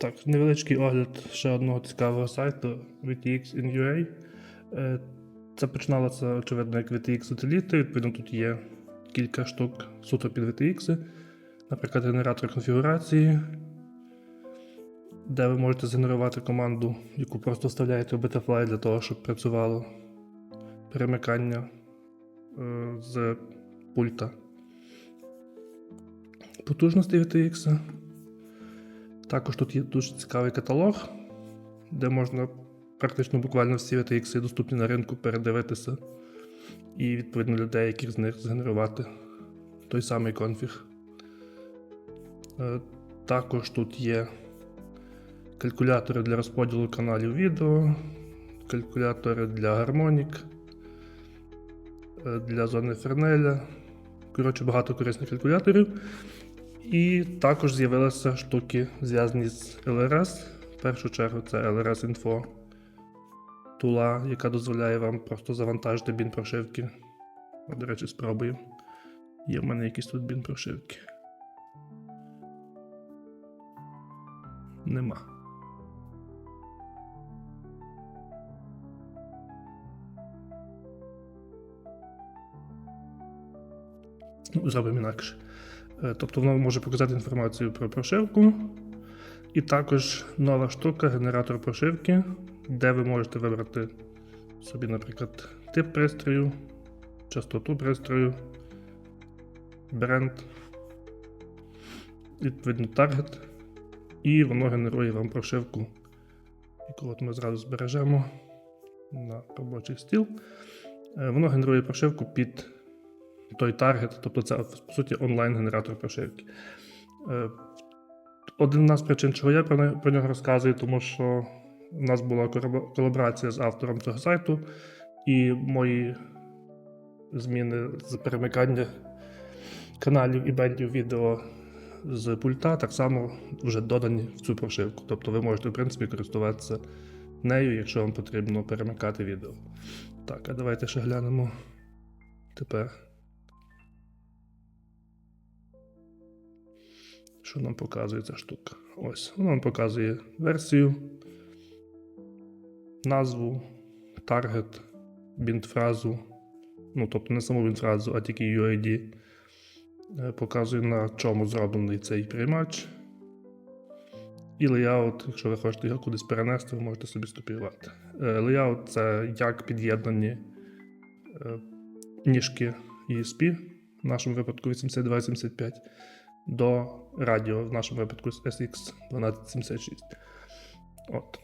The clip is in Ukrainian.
Так, невеличкий огляд ще одного цікавого сайту VTX in UA. Е, Це починалося, очевидно, як VTX утиліти. Відповідно, тут є кілька штук суто під VTX. Наприклад, генератор конфігурації, де ви можете згенерувати команду, яку просто вставляєте в Betafly для того, щоб працювало перемикання е, з пульта потужності VTX. Також тут є дуже цікавий каталог, де можна практично буквально всі VTX доступні на ринку передивитися і відповідно для деяких з них згенерувати той самий конфіг. Е, Також тут є калькулятори для розподілу каналів відео, калькулятори для гармонік, е, для зони Фернеля. Коротше, багато корисних калькуляторів. І також з'явилися штуки, зв'язані з LRS. В першу чергу це LRS Info тула, яка дозволяє вам просто завантажити бін прошивки. До речі, спробую. Є в мене якісь тут бін прошивки. Нема. Зробимо інакше. Е, Тобто воно може показати інформацію про прошивку. І також нова штука генератор прошивки, де ви можете вибрати собі, наприклад, тип пристрою, частоту пристрою, бренд, відповідно таргет. І воно генерує вам прошивку, яку от ми зразу збережемо на робочий стіл. Е, Воно генерує прошивку під той таргет, тобто це по суті онлайн-генератор прошивки. Е, Один з причин, чого я про нього розказую, тому що у нас була колаборація з автором цього сайту, і мої зміни з перемикання каналів і бендів відео з пульта так само вже додані в цю прошивку. Тобто ви можете, в принципі, користуватися нею, якщо вам потрібно перемикати відео. Так, а давайте ще глянемо тепер. Що нам показує ця штука? Ось, вона нам показує версію, назву, таргет, бінтфразу. Ну, тобто не саму бінтфразу, а тільки UID. Е, Показує, на чому зроблений цей приймач. І леяут, якщо ви хочете його кудись перенести, ви можете собі скопіювати. Е, Леяут це як під'єднані е, ніжки ESP, в нашому випадку 8275, до радіо, в нашому випадку SX1276. От.